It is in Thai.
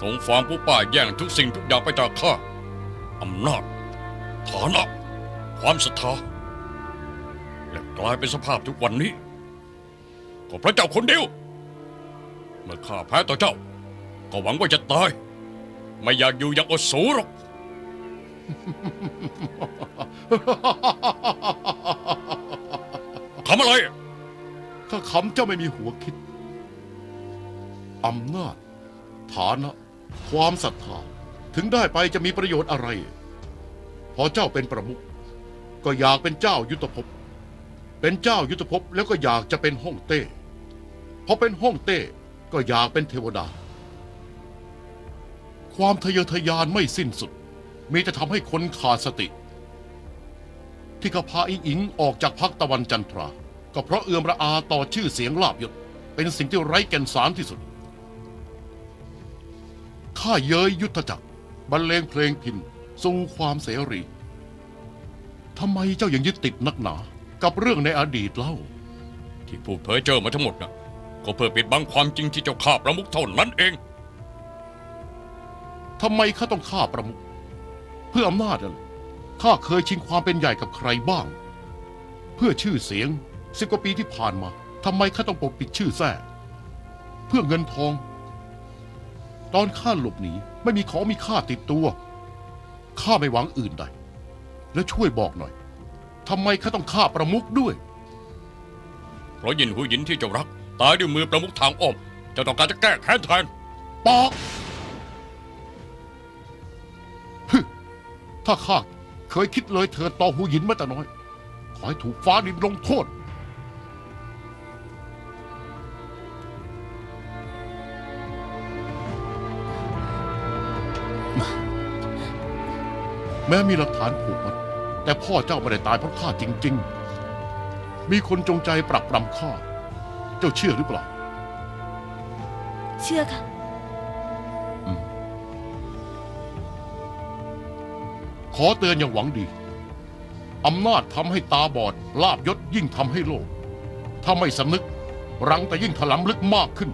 ตรงฟางผู้ป้าแย่งทุกสิ่งทุกอย่างไปจากข้าอำนาจฐานะ ความศรัทธาและกลายเป็นสภาพทุกวันนี้ ก็พระเจ้าคนเดียว เมื่อข้าแพ้ต่อเจ้า ก็หวังว่าจะตาย ไม่อยากอยู่อย่างอสูหรอกทำอะไร ข้าขำเจ้าไม่มีหัวคิด อำนาจฐานะ ความศรัทธาถึงได้ไปจะมีประโยชน์อะไร พอเจ้าเป็นประมุขก็อยากเป็นเจ้ายุทธภพ เป็นเจ้ายุทธภพแล้วก็อยากจะเป็นฮ่องเต้พอเป็นฮ่องเต้ก็อยากเป็นเทวดา ความทะเยอทะยานไม่สิ้นสุด มีแต่ทำให้คนขาดสติ ที่เขาพาอิงอิงออกจากพักตะวันจันทรา ก็เพราะเอือมระอาต่อชื่อเสียงลาบยศเป็นสิ่งที่ไร้แก่นสารที่สุด ข้าเย้ยยุทธจักรบรรเลงเพลงพินสู่ความเสรีทำไมเจ้ายังยึดติดนักหนา กับเรื่องในอดีตเล่า ที่พูดเพ้อเจ้อมาทั้งหมดนะก็เพื่อปิดบังความจริงที่เจ้าข้าประมุขเท่านั้นเองทำไมข้าต้องฆ่าประมุขเพื่ออำนาจนั่นเหรอข้าเคยชิงความเป็นใหญ่กับใครบ้าง เพื่อชื่อเสียงสิบกว่าปีที่ผ่านมาทำไมข้าต้องปกปิดชื่อแท้เพื่อเงินทอง ตอนข้าหลบหนีไม่มีของมีค่าติดตัว ข้าไม่หวังอื่นใด แล้วช่วยบอกหน่อยทำไมข้าต้องฆ่าประมุขด้วย เพราะยินหูหยินที่เจ้ารัก ตายด้วยมือประมุขทางอ้อมเจ้าต้องการจะแก้แค้นแทนปอกฮึถ้าข้าเคยคิดเลยเธอต่อหูหยินมาแต่น้อย ขอให้ถูกฟ้าดินลงโทษ แม้มีหลักฐานผูกมัดแต่พ่อเจ้าไม่ได้ตายเพราะข้าจริง ๆ มีคนจงใจปรักปรำข้า เจ้าเชื่อหรือเปล่า เชื่อค่ะ ขอเตือนอย่างหวังดี อำนาจทำให้ตาบอด ลาบยศยิ่งทำให้โลภถ้าไม่สำนึก รังแต่ยิ่งถลำลึกมากขึ้น